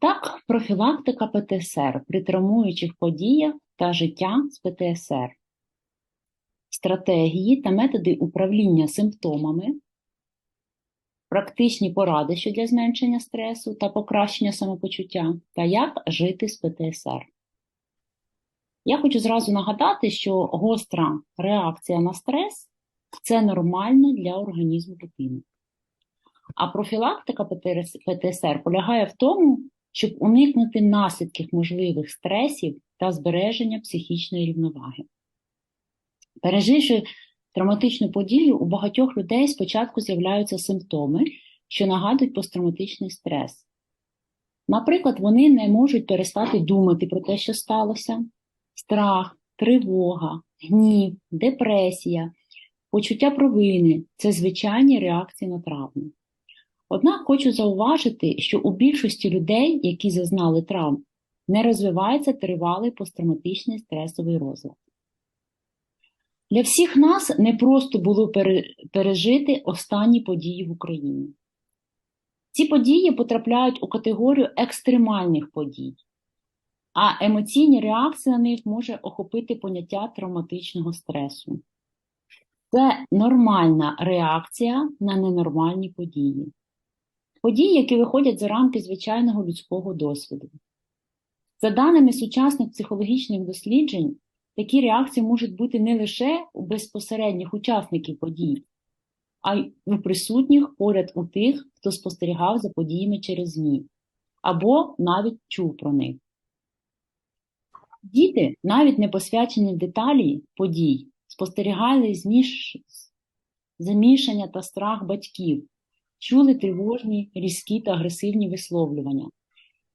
Так, профілактика ПТСР при травмуючих подіях та життя з ПТСР. Стратегії та методи управління симптомами, практичні поради щодо зменшення стресу та покращення самопочуття, та як жити з ПТСР. Я хочу зразу нагадати, що гостра реакція на стрес це нормально для організму дитини. А профілактика ПТСР полягає в тому, щоб уникнути наслідків можливих стресів та збереження психічної рівноваги. Переживши травматичну подію, у багатьох людей спочатку з'являються симптоми, що нагадують посттравматичний стрес. Наприклад, вони не можуть перестати думати про те, що сталося, страх, тривога, гнів, депресія, почуття провини це звичайні реакції на травму. Однак хочу зауважити, що у більшості людей, які зазнали травм, не розвивається тривалий посттравматичний стресовий розлад. Для всіх нас не просто було пережити останні події в Україні. Ці події потрапляють у категорію екстремальних подій, а емоційні реакції на них може охопити поняття травматичного стресу. Це нормальна реакція на ненормальні події. Події, які виходять за рамки звичайного людського досвіду. За даними сучасних психологічних досліджень, такі реакції можуть бути не лише у безпосередніх учасників подій, а й у присутніх поряд у тих, хто спостерігав за подіями через ЗМІ, або навіть чув про них. Діти, навіть не посвячені деталі подій, спостерігали зміш... замішання та страх батьків, чули тривожні, різкі та агресивні висловлювання.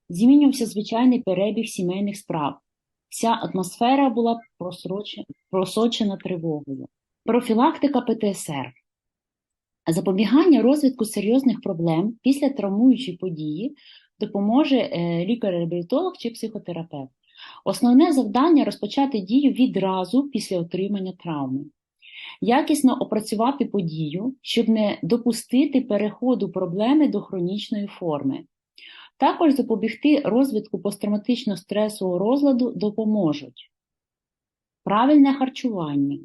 Змінювався звичайний перебіг сімейних справ. Вся атмосфера була просочена тривогою. Профілактика ПТСР. Запобігання розвитку серйозних проблем після травмуючої події допоможе е, лікар-реабілітолог чи психотерапевт. Основне завдання розпочати дію відразу після отримання травми. Якісно опрацювати подію, щоб не допустити переходу проблеми до хронічної форми. Також запобігти розвитку посттравматичного стресового розладу допоможуть правильне харчування,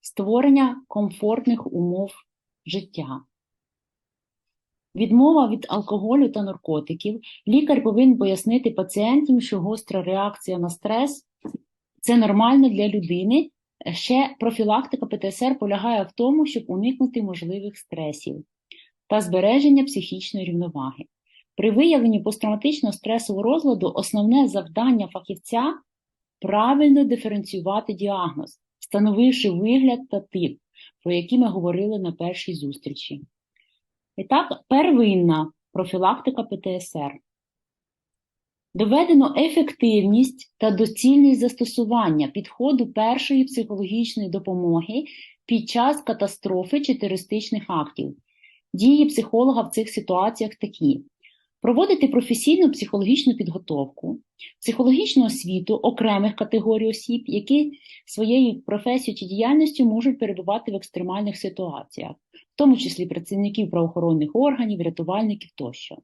створення комфортних умов життя. Відмова від алкоголю та наркотиків. Лікар повинен пояснити пацієнтам, що гостра реакція на стрес це нормально для людини. Ще профілактика ПТСР полягає в тому, щоб уникнути можливих стресів та збереження психічної рівноваги. При виявленні посттравматичного стресового розладу основне завдання фахівця правильно диференціювати діагноз, встановивши вигляд та тип, про які ми говорили на першій зустрічі. І так, первинна профілактика ПТСР. Доведено ефективність та доцільність застосування підходу першої психологічної допомоги під час катастрофи чи терористичних актів. Дії психолога в цих ситуаціях такі: проводити професійну психологічну підготовку, психологічну освіту окремих категорій осіб, які своєю професією чи діяльністю можуть перебувати в екстремальних ситуаціях, в тому числі працівників правоохоронних органів, рятувальників тощо.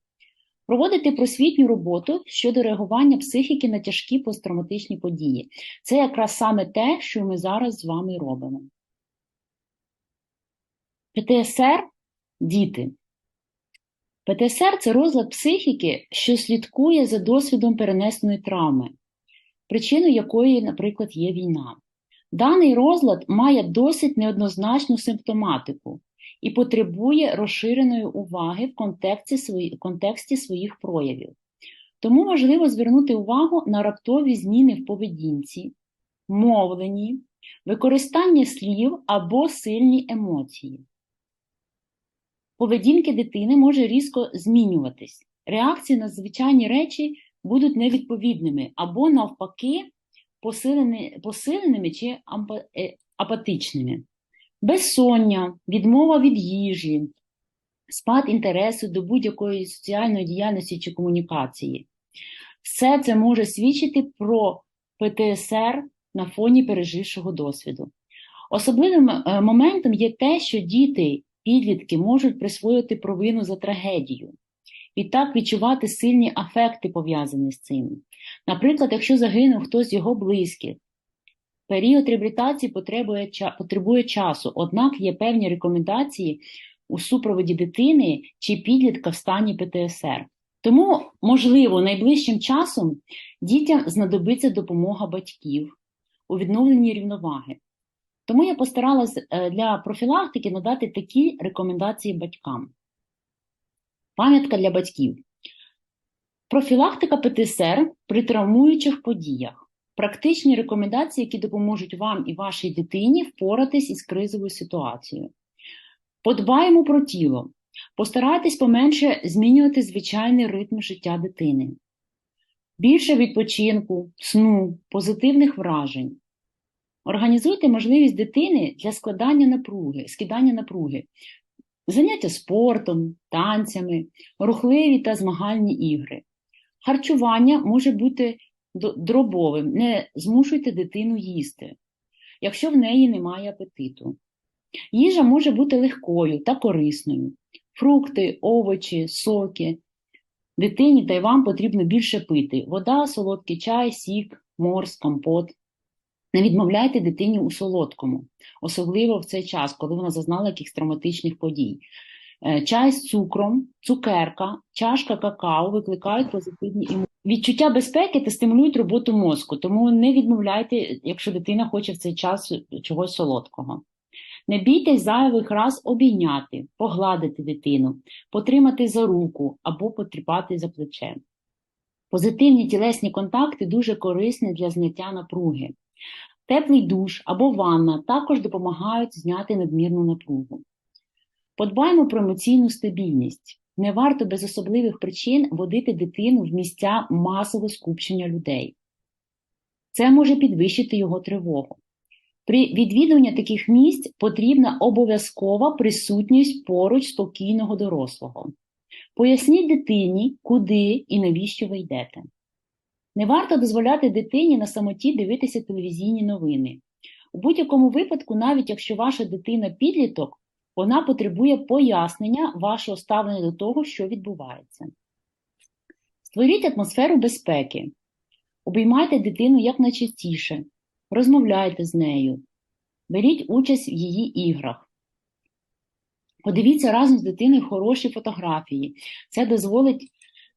Проводити просвітню роботу щодо реагування психіки на тяжкі посттравматичні події. Це якраз саме те, що ми зараз з вами робимо. ПТСР діти. ПТСР це розлад психіки, що слідкує за досвідом перенесеної травми, причиною якої, наприклад, є війна. Даний розлад має досить неоднозначну симптоматику і потребує розширеної уваги в контексті, свої, контексті своїх проявів. Тому важливо звернути увагу на раптові зміни в поведінці, мовленні, використання слів або сильні емоції. Поведінки дитини може різко змінюватись. Реакції на звичайні речі будуть невідповідними або, навпаки, посиленими чи е, апатичними. Безсоння, відмова від їжі, спад інтересу до будь-якої соціальної діяльності чи комунікації. Все це може свідчити про ПТСР на фоні пережившого досвіду. Особливим е, моментом є те, що діти, підлітки можуть присвоїти провину за трагедію. Відтак відчувати сильні афекти, пов'язані з цим. Наприклад, якщо загинув хтось з його близьких, період реабілітації потребує, потребує часу, однак є певні рекомендації у супроводі дитини чи підлітка в стані ПТСР. Тому, можливо, найближчим часом дітям знадобиться допомога батьків у відновленні рівноваги. Тому я постаралась е, для профілактики надати такі рекомендації батькам. Пам'ятка для батьків. Профілактика ПТСР при травмуючих подіях. Практичні рекомендації, які допоможуть вам і вашій дитині впоратись із кризовою ситуацією. Подбаємо про тіло. Постарайтесь поменше змінювати звичайний ритм життя дитини. Більше відпочинку, сну, позитивних вражень. Організуйте можливість дитини для складання напруги, скидання напруги, заняття спортом, танцями, рухливі та змагальні ігри. Харчування може бути дробовим, не змушуйте дитину їсти, якщо в неї немає апетиту. Їжа може бути легкою та корисною. Фрукти, овочі, соки. Дитині та й вам потрібно більше пити. Вода, солодкий чай, сік, морс, компот. Не відмовляйте дитині у солодкому, особливо в цей час, коли вона зазнала якихось травматичних подій. Е, Чай з цукром, цукерка, чашка какао викликають позитивні емоції. Відчуття безпеки та стимулюють роботу мозку, тому не відмовляйте, якщо дитина хоче в цей час чогось солодкого. Не бійтесь зайвих раз обійняти, погладити дитину, потримати за руку або потріпати за плече. Позитивні тілесні контакти дуже корисні для зняття напруги. Теплий душ або ванна також допомагають зняти надмірну напругу. Подбаємо про емоційну стабільність. Не варто без особливих причин водити дитину в місця масового скупчення людей. Це може підвищити його тривогу. При відвідуванні таких місць потрібна обов'язкова присутність поруч спокійного дорослого. Поясніть дитині, куди і навіщо ви йдете. Не варто дозволяти дитині на самоті дивитися телевізійні новини. У будь-якому випадку, навіть якщо ваша дитина підліток, вона потребує пояснення вашого ставлення до того, що відбувається. Створіть атмосферу безпеки. Обіймайте дитину якнайчастіше, розмовляйте з нею, беріть участь в її іграх. Подивіться разом з дитиною хороші фотографії. Це дозволить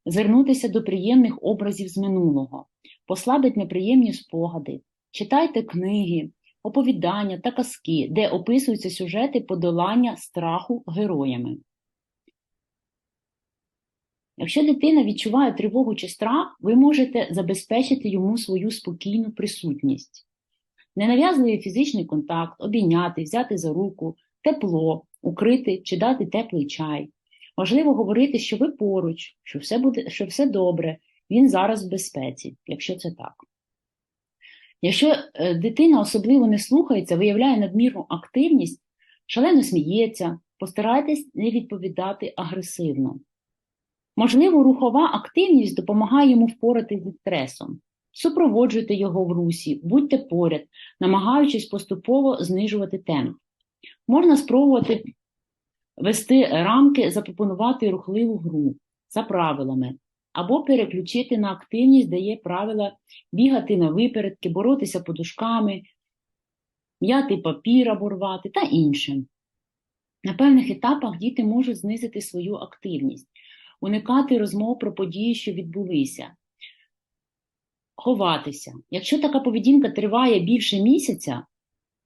звернутися до приємних образів з минулого, послабить неприємні спогади, читайте книги, оповідання та казки, де описуються сюжети подолання страху героями. Якщо дитина відчуває тривогу чи страх, ви можете забезпечити йому свою спокійну присутність. Ненав'язливий фізичний контакт, обійняти, взяти за руку, тепло, укрити чи дати теплий чай. Важливо говорити, що ви поруч, що все буде, що все добре, він зараз в безпеці, якщо це так. Якщо е, дитина особливо не слухається, виявляє надмірну активність, шалено сміється, постарайтесь не відповідати агресивно. Можливо, рухова активність допомагає йому впоратись зі стресом. Супроводжуйте його в русі, будьте поряд, намагаючись поступово знижувати темп. Можна спробувати вести рамки, запропонувати рухливу гру за правилами, або переключити на активність, де є правила бігати на випередки, боротися подушками, м'яти папір або рвати та інше. На певних етапах діти можуть знизити свою активність, уникати розмов про події, що відбулися, ховатися. Якщо така поведінка триває більше місяця,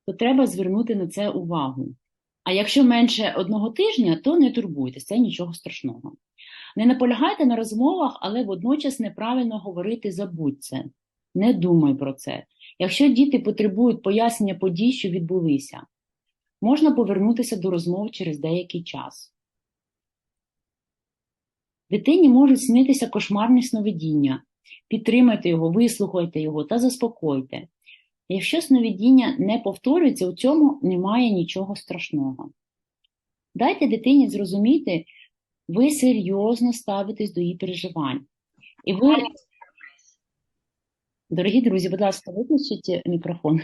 то треба звернути на це увагу. А якщо менше одного тижня, то не турбуйтесь, це нічого страшного. Не наполягайте на розмовах, але водночас неправильно говорити забудь це. Не думай про це. Якщо діти потребують пояснення подій, що відбулися, можна повернутися до розмов через деякий час. Дитині можуть снитися кошмарні сновидіння. Підтримайте його, вислухайте його та заспокойте. Якщо сновидіння не повторюється, у цьому немає нічого страшного. Дайте дитині зрозуміти, ви серйозно ставитесь до її переживань. І ви, дорогі друзі, будь ласка, виключіть мікрофон.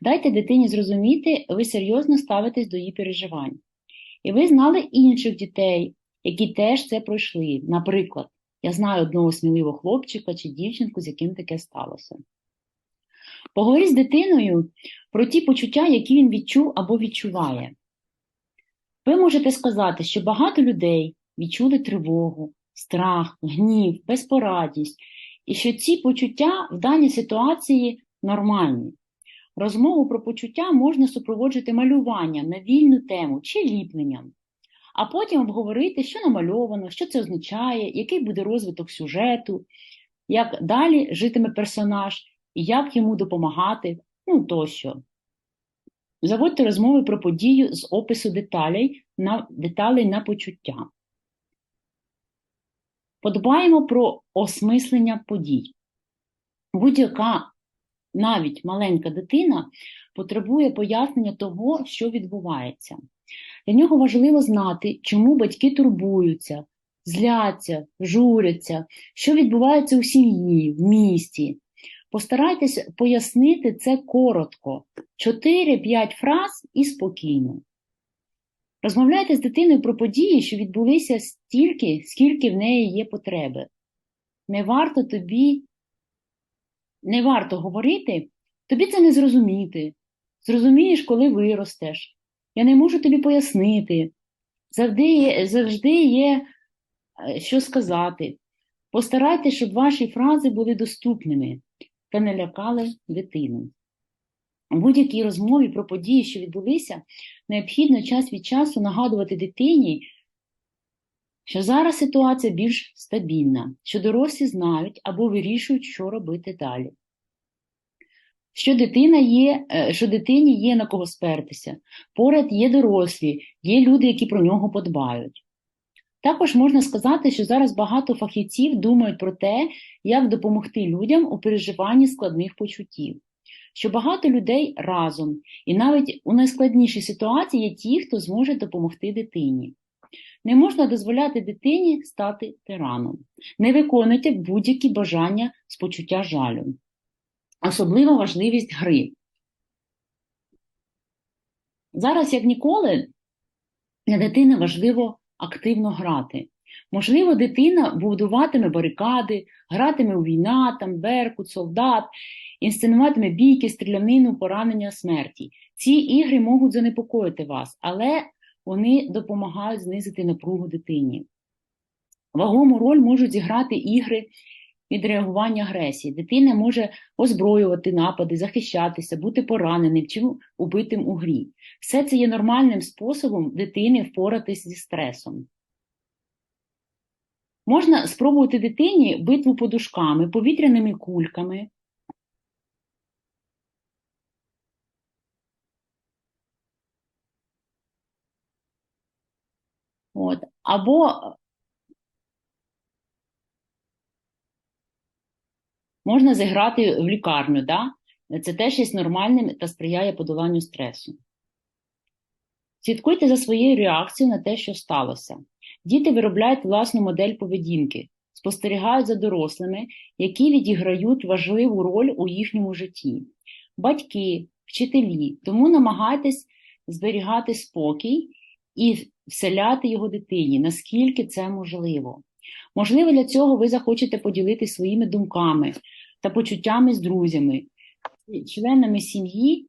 Дайте дитині зрозуміти, ви серйозно ставитесь до її переживань. І ви знали інших дітей, які теж це пройшли. Наприклад, я знаю одного сміливого хлопчика чи дівчинку, з яким таке сталося. Поговоріть з дитиною про ті почуття, які він відчув або відчуває. Ви можете сказати, що багато людей відчули тривогу, страх, гнів, безпорадність, і що ці почуття в даній ситуації нормальні. Розмову про почуття можна супроводжувати малюванням на вільну тему чи ліпленням, а потім обговорити, що намальовано, що це означає, який буде розвиток сюжету, як далі житиме персонаж і як йому допомагати, ну тощо. Заводьте розмови про подію з опису деталей на, деталей на почуття. Подбаємо про осмислення подій. Будь-яка навіть маленька дитина потребує пояснення того, що відбувається. Для нього важливо знати, чому батьки турбуються, зляться, журяться, що відбувається у сім'ї, в місті. Постарайтесь пояснити це коротко, 4-5 фраз і спокійно. Розмовляйте з дитиною про події, що відбулися стільки, скільки в неї є потреби. Не варто тобі, не варто говорити, тобі це не зрозуміти. Зрозумієш, коли виростеш. Я не можу тобі пояснити. Завжди є, завжди є що сказати. Постарайтесь, щоб ваші фрази були доступними та не лякали дитину. У будь-якій розмові про події, що відбулися, необхідно час від часу нагадувати дитині, що зараз ситуація більш стабільна, що дорослі знають або вирішують, що робити далі. Що дитина є, що дитині є на кого спертися, поряд є дорослі, є люди, які про нього подбають. Також можна сказати, що зараз багато фахівців думають про те, як допомогти людям у переживанні складних почуттів, що багато людей разом, і навіть у найскладнішій ситуації є ті, хто зможе допомогти дитині. Не можна дозволяти дитині стати тираном. Не виконуйте будь-які бажання з почуття жалю. Особлива важливість гри. Зараз, як ніколи, для дитини важливо активно грати. Можливо, дитина будуватиме барикади, гратиме у війна, там, беркут, солдат, інсценуватиме бійки, стрілянину, поранення, смерті. Ці ігри можуть занепокоїти вас, але вони допомагають знизити напругу дитині. Вагому роль можуть зіграти ігри від реагування агресії. Дитина може озброювати напади, захищатися, бути пораненим чи убитим у грі. Все це є нормальним способом дитини впоратись зі стресом. Можна спробувати дитині битву подушками, повітряними кульками. От. Або можна зіграти в лікарню, да? це теж є нормальним та сприяє подоланню стресу. Слідкуйте за своєю реакцією на те, що сталося. Діти виробляють власну модель поведінки, спостерігають за дорослими, які відіграють важливу роль у їхньому житті. Батьки, вчителі, тому намагайтесь зберігати спокій і вселяти його дитині, наскільки це можливо. Можливо, для цього ви захочете поділитися своїми думками та почуттями з друзями, членами сім'ї,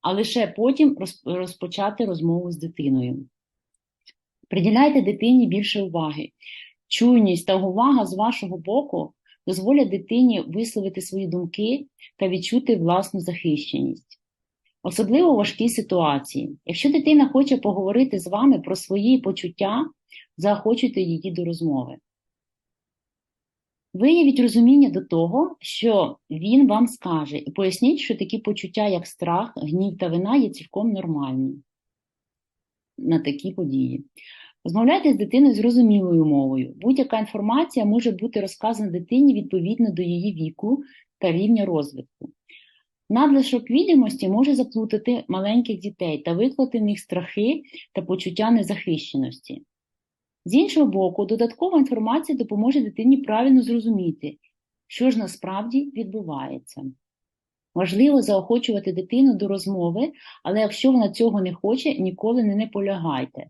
а лише потім розпочати розмову з дитиною. Приділяйте дитині більше уваги. Чуйність та увага з вашого боку дозволять дитині висловити свої думки та відчути власну захищеність. Особливо в важкій ситуації. Якщо дитина хоче поговорити з вами про свої почуття, заохочуйте її до розмови. Виявіть розуміння до того, що він вам скаже, і поясніть, що такі почуття, як страх, гнів та вина, є цілком нормальні на такі події. Розмовляйте з дитиною зрозумілою мовою. Будь-яка інформація може бути розказана дитині відповідно до її віку та рівня розвитку. Надлишок відомості може заплутати маленьких дітей та виклати в них страхи та почуття незахищеності. З іншого боку, додаткова інформація допоможе дитині правильно зрозуміти, що ж насправді відбувається. Важливо заохочувати дитину до розмови, але якщо вона цього не хоче, ніколи не наполягайте.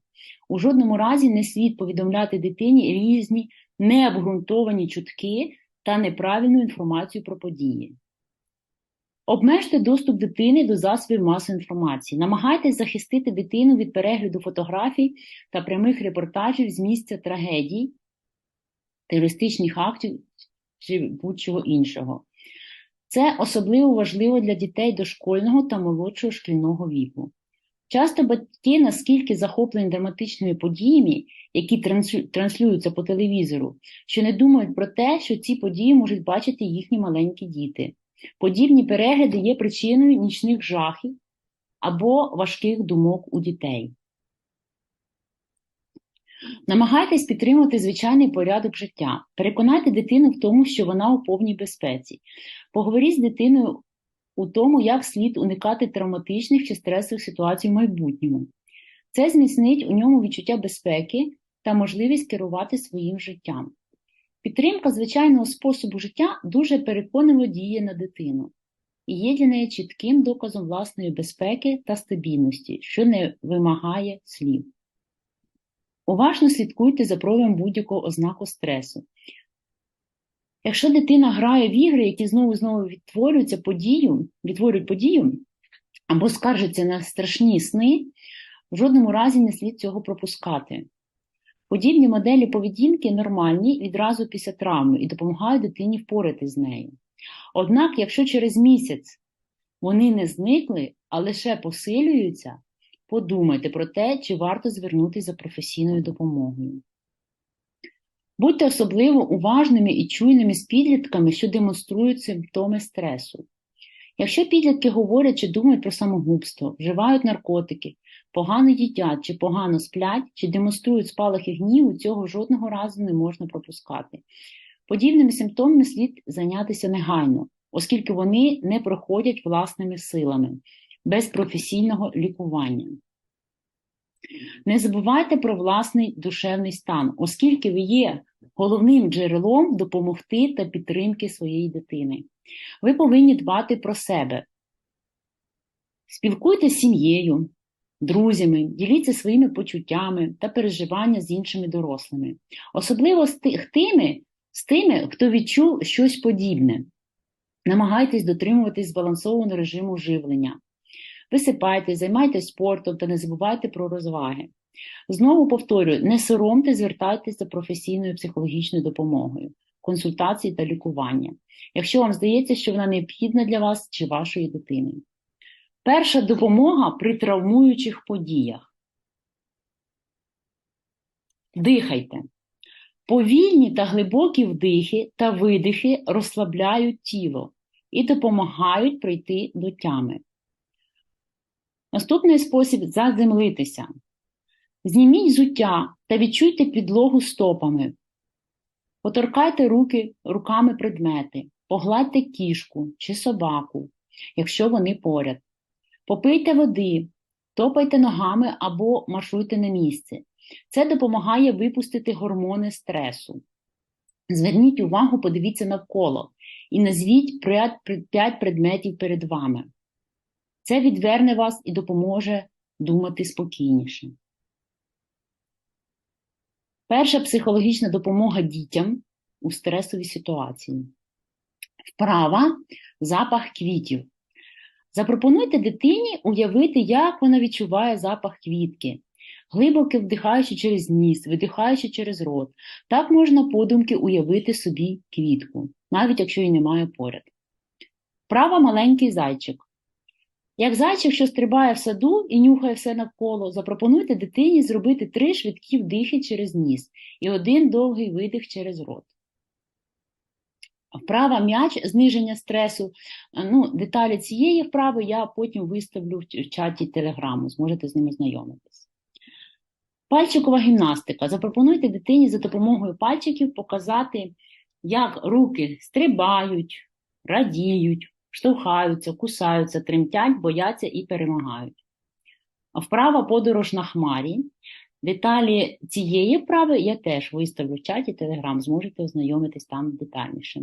У жодному разі не слід повідомляти дитині різні необґрунтовані чутки та неправильну інформацію про події. Обмежте доступ дитини до засобів масової інформації. Намагайтесь захистити дитину від перегляду фотографій та прямих репортажів з місця трагедій, терористичних актів чи будь-чого іншого. Це особливо важливо для дітей дошкольного та молодшого шкільного віку. Часто батьки наскільки захоплені драматичними подіями, які транслюються по телевізору, що не думають про те, що ці події можуть бачити їхні маленькі діти. Подібні перегляди є причиною нічних жахів або важких думок у дітей. Намагайтесь підтримувати звичайний порядок життя. Переконайте дитину в тому, що вона у повній безпеці. Поговоріть з дитиною у тому, як слід уникати травматичних чи стресових ситуацій в майбутньому. Це зміцнить у ньому відчуття безпеки та можливість керувати своїм життям. Підтримка звичайного способу життя дуже переконливо діє на дитину і є для неї чітким доказом власної безпеки та стабільності, що не вимагає слів. Уважно слідкуйте за проявом будь-якого ознаку стресу. Якщо дитина грає в ігри, які знову і знову відтворюються подію, відтворюють подію або скаржаться на страшні сни, в жодному разі не слід цього пропускати. Подібні моделі поведінки нормальні відразу після травми і допомагають дитині впоратись з нею. Однак, якщо через місяць вони не зникли, а лише посилюються, подумайте про те, чи варто звернутися за професійною допомогою. Будьте особливо уважними і чуйними з підлітками, що демонструють симптоми стресу. Якщо підлітки говорять чи думають про самогубство, вживають наркотики, погано їдять чи погано сплять, чи демонструють спалахи гніву, цього жодного разу не можна пропускати. Подібними симптомами слід зайнятися негайно, оскільки вони не проходять власними силами, без професійного лікування. Не забувайте про власний душевний стан, оскільки ви є головним джерелом допомогти та підтримки своєї дитини. Ви повинні дбати про себе. Спілкуйте з сім'єю, друзями, діліться своїми почуттями та переживання з іншими дорослими, особливо з тими, з тими, хто відчув щось подібне. Намагайтесь дотримуватись збалансованого режиму живлення. Висипайте, займайтесь спортом та не забувайте про розваги. Знову повторюю, не соромте, звертайтеся за професійною психологічною допомогою, консультації та лікування, якщо вам здається, що вона необхідна для вас чи вашої дитини. Перша допомога при травмуючих подіях. Дихайте. Повільні та глибокі вдихи та видихи розслабляють тіло і допомагають прийти до тями. Наступний спосіб заземлитися. Зніміть зуття та відчуйте підлогу стопами. Поторкайте руки руками предмети, погладьте кішку чи собаку, якщо вони поряд. Попийте води, топайте ногами або маршуйте на місце. Це допомагає випустити гормони стресу. Зверніть увагу, подивіться навколо і назвіть 5 предметів перед вами. Це відверне вас і допоможе думати спокійніше. Перша психологічна допомога дітям у стресовій ситуації. Вправа запах квітів. Запропонуйте дитині уявити, як вона відчуває запах квітки, глибоко вдихаючи через ніс, видихаючи через рот. Так можна подумки уявити собі квітку, навіть якщо її немає поряд. Вправа маленький зайчик. Як зайчик, що стрибає в саду і нюхає все навколо, запропонуйте дитині зробити три швидкі вдихи через ніс і один довгий видих через рот. Вправа м'яч зниження стресу. Ну, Деталі цієї вправи я потім виставлю в чаті телеграму, зможете з ними знайомитись. Пальчикова гімнастика. Запропонуйте дитині за допомогою пальчиків показати, як руки стрибають, радіють, штовхаються, кусаються, тремтять, бояться і перемагають. Вправа подорож на хмарі. Деталі цієї вправи я теж виставлю в чаті Telegram, зможете ознайомитись там детальніше.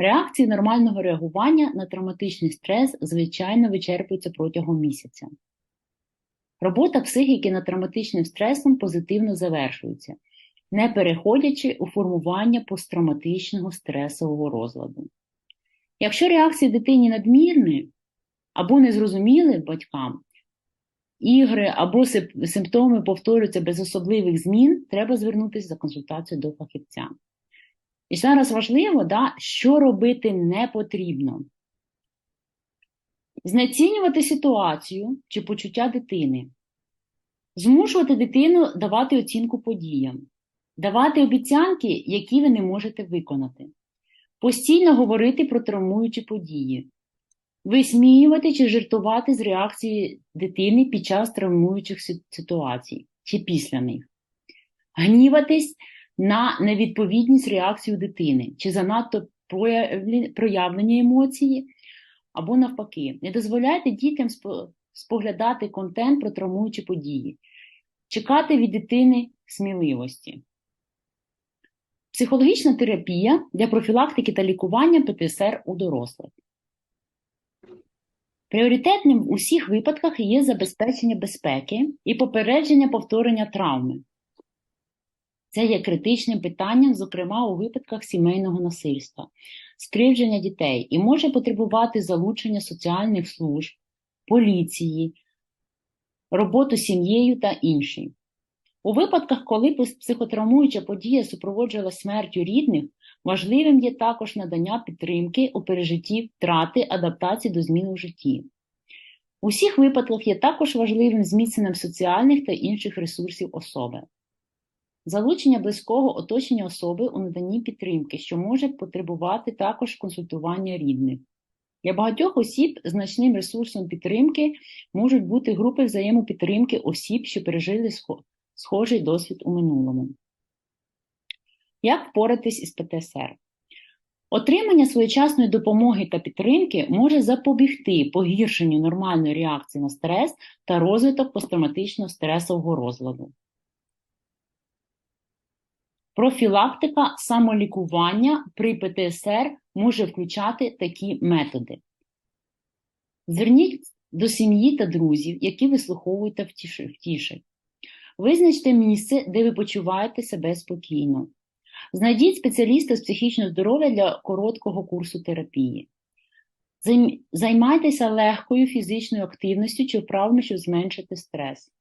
Реакції нормального реагування на травматичний стрес звичайно вичерпуються протягом місяця. Робота психіки над травматичним стресом позитивно завершується, не переходячи у формування посттравматичного стресового розладу. Якщо реакції дитині надмірні або незрозуміли батькам, ігри або симптоми повторюються без особливих змін, треба звернутися за консультацією до фахівця. І зараз важливо, да, що робити не потрібно. Знецінювати ситуацію чи почуття дитини, змушувати дитину давати оцінку подіям, давати обіцянки, які ви не можете виконати, постійно говорити про травмуючі події, висміювати чи жартувати з реакції дитини під час травмуючих ситуацій чи після них, гніватись на невідповідність реакції дитини чи занадто проявлені емоції, або навпаки, не дозволяйте дітям споглядати контент про травмуючі події, чекати від дитини сміливості. Психологічна терапія для профілактики та лікування ПТСР у дорослих. Пріоритетним в усіх випадках є забезпечення безпеки і попередження повторення травми. Це є критичним питанням, зокрема у випадках сімейного насильства, скривдження дітей і може потребувати залучення соціальних служб, поліції, роботу сім'єю та інші. У випадках, коли психотравмуюча подія супроводжувала смертю рідних, важливим є також надання підтримки у пережитті втрати адаптації до змін у житті. У всіх випадках є також важливим зміцненням соціальних та інших ресурсів особи. Залучення близького оточення особи у наданні підтримки, що може потребувати також консультування рідних. Для багатьох осіб значним ресурсом підтримки можуть бути групи взаємопідтримки осіб, що пережили схожий досвід у минулому. Як впоратись із ПТСР? Отримання своєчасної допомоги та підтримки може запобігти погіршенню нормальної реакції на стрес та розвиток посттравматичного стресового розладу. Профілактика самолікування при ПТСР може включати такі методи. Зверніть до сім'ї та друзів, які вислуховують та втіши- Визначте місце, де ви почуваєте себе спокійно. Знайдіть спеціаліста з психічного здоров'я для короткого курсу терапії. Займайтеся легкою фізичною активністю чи вправами, щоб зменшити стрес.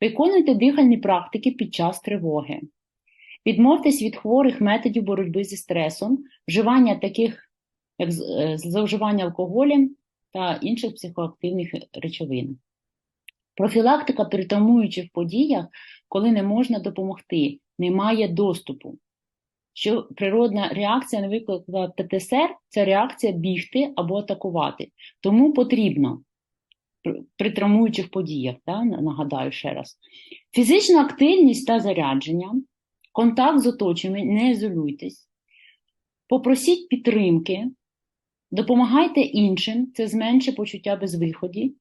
Виконуйте дихальні практики під час тривоги. Відмовтесь від хворих методів боротьби зі стресом, вживання таких, як е, зловживання алкоголем та інших психоактивних речовин. Профілактика при травмуючих подіях, коли не можна допомогти, немає доступу. Що природна реакція на виклик ПТСР це реакція бігти або атакувати. Тому потрібно при травмуючих подіях, да, нагадаю ще раз, фізична активність та зарядження, контакт з оточенням, не ізолюйтесь, попросіть підтримки, допомагайте іншим, це зменшить почуття безвиході,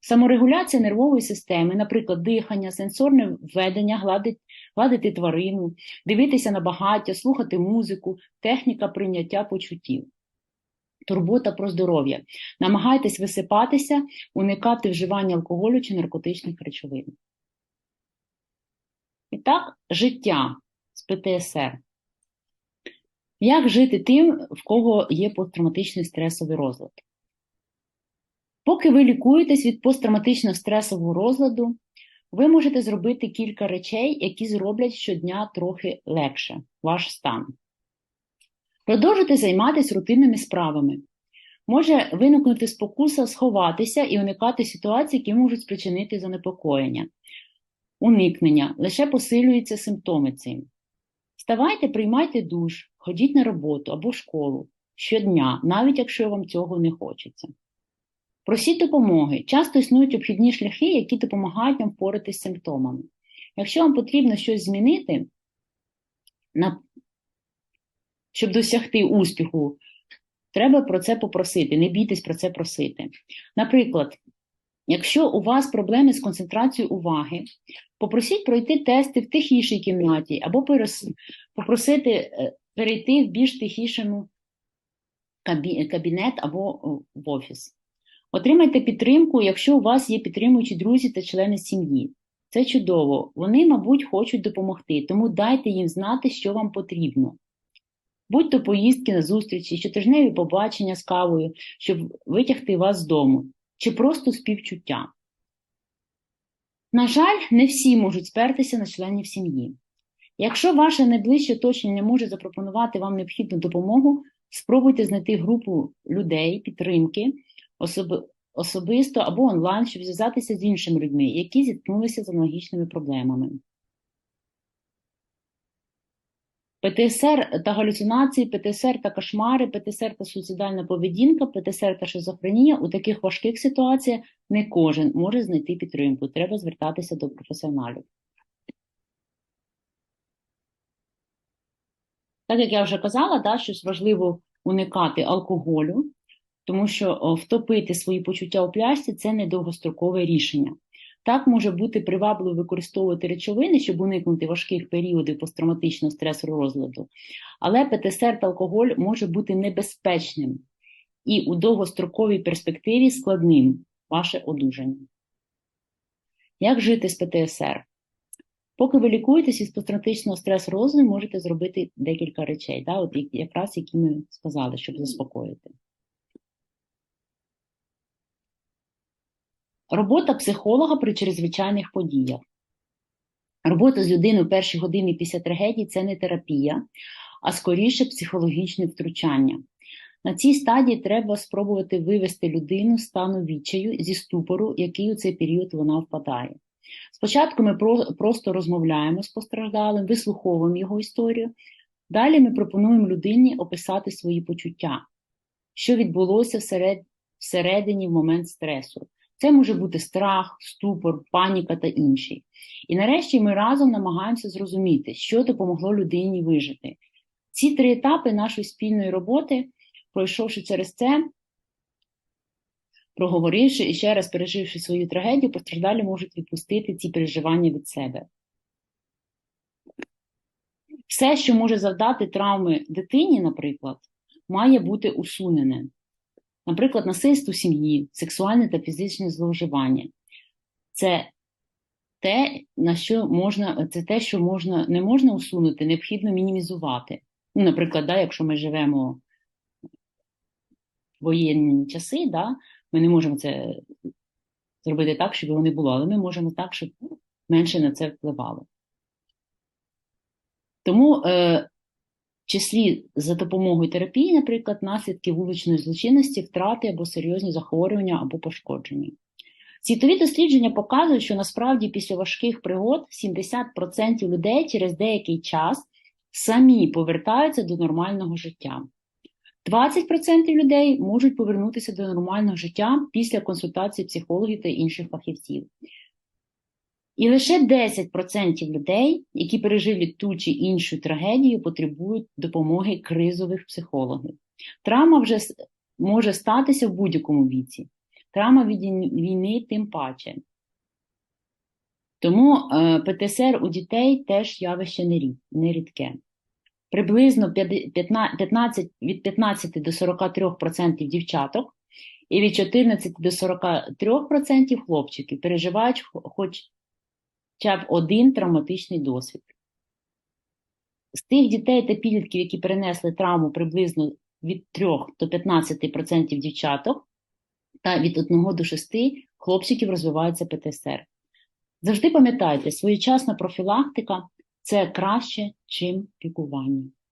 саморегуляція нервової системи, наприклад, дихання, сенсорне введення, гладить, гладити тварину, дивитися на багаття, слухати музику, техніка прийняття почуттів. Турбота про здоров'я. Намагайтесь висипатися, уникати вживання алкоголю чи наркотичних речовин. І так, життя з ПТСР. Як жити тим, в кого є посттравматичний стресовий розлад? Поки ви лікуєтесь від посттравматичного стресового розладу, ви можете зробити кілька речей, які зроблять щодня трохи легше ваш стан. Продовжуйте займатися рутинними справами. Може виникнути спокуса сховатися і уникати ситуацій, які можуть спричинити занепокоєння. Уникнення лише посилюються симптоми цим. Вставайте, приймайте душ, ходіть на роботу або в школу щодня, навіть якщо вам цього не хочеться. Просіть допомоги. Часто існують обхідні шляхи, які допомагають вам впоратися з симптомами. Якщо вам потрібно щось змінити, щоб досягти успіху, треба про це попросити, не бійтесь про це просити. Наприклад, якщо у вас проблеми з концентрацією уваги, попросіть пройти тести в тихішій кімнаті або попросити е, перейти в більш тихішому кабі- кабінет або в офіс. Отримайте підтримку, якщо у вас є підтримуючі друзі та члени сім'ї. Це чудово. Вони, мабуть, хочуть допомогти, тому дайте їм знати, що вам потрібно. Будь то поїздки на зустрічі, щотижневі побачення з кавою, щоб витягти вас з дому, чи просто співчуття. На жаль, не всі можуть спертися на членів сім'ї. Якщо ваше найближче оточення може запропонувати вам необхідну допомогу, спробуйте знайти групу людей, підтримки, особи- особисто або онлайн, щоб зв'язатися з іншими людьми, які зіткнулися з аналогічними проблемами. ПТСР та галюцинації, ПТСР та кошмари, ПТСР та суїцидальна поведінка, ПТСР та шизофренія у таких важких ситуаціях не кожен може знайти підтримку. Треба звертатися до професіоналів. Так як я вже казала, да, що важливо уникати алкоголю, тому що втопити свої почуття у пляшці це не довгострокове рішення. Так може бути привабливо використовувати речовини, щоб уникнути важких періодів посттравматичного стресового розладу, але ПТСР та алкоголь може бути небезпечним і у довгостроковій перспективі складним ваше одужання. Як жити з ПТСР? Поки ви лікуєтесь із посттравматичного стресу розладу, можете зробити декілька речей, да, от якраз які ми сказали, щоб заспокоїти. Робота психолога при чрезвичайних подіях. Робота з людиною перші години після трагедії це не терапія, а скоріше психологічне втручання. На цій стадії треба спробувати вивести людину з стану відчаю зі ступору, який у цей період вона впадає. Спочатку ми просто розмовляємо з постраждалим, вислуховуємо його історію. Далі ми пропонуємо людині описати свої почуття, що відбулося всередині в момент стресу. Це може бути страх, ступор, паніка та інші. І нарешті ми разом намагаємося зрозуміти, що допомогло людині вижити. Ці три етапи нашої спільної роботи, пройшовши через це, проговоривши і ще раз переживши свою трагедію, постраждалі можуть відпустити ці переживання від себе. Все, що може завдати травми дитині, наприклад, має бути усунене. Наприклад, насильство сім'ї, сексуальне та фізичне зловживання. Це те, на що можна, це те, що можна, не можна усунути, необхідно мінімізувати. Ну, наприклад, да, якщо ми живемо в воєнні часи, да, ми не можемо це зробити так, щоб його не було, але ми можемо так, щоб менше на це впливало. Тому е, числі за допомогою терапії, наприклад, наслідки вуличної злочинності, втрати або серйозні захворювання або пошкодження. Світові дослідження показують, що насправді після важких пригод 70% людей через деякий час самі повертаються до нормального життя. 20% людей можуть повернутися до нормального життя після консультації психологів та інших фахівців. І лише 10% людей, які пережили ту чи іншу трагедію, потребують допомоги кризових психологів. Травма вже може статися в будь-якому віці. Травма від війни тим паче. Тому е, ПТСР у дітей теж явище нерідке. Приблизно 15, від 15 до 43% дівчаток і від 14 до 43% хлопчиків переживають хоч хоча б один травматичний досвід. З тих дітей та підлітків, які перенесли травму приблизно від 3 до 15% дівчаток, та від 1 до 6 хлопчиків розвивається ПТСР. Завжди пам'ятайте, своєчасна профілактика це краще, чим лікування.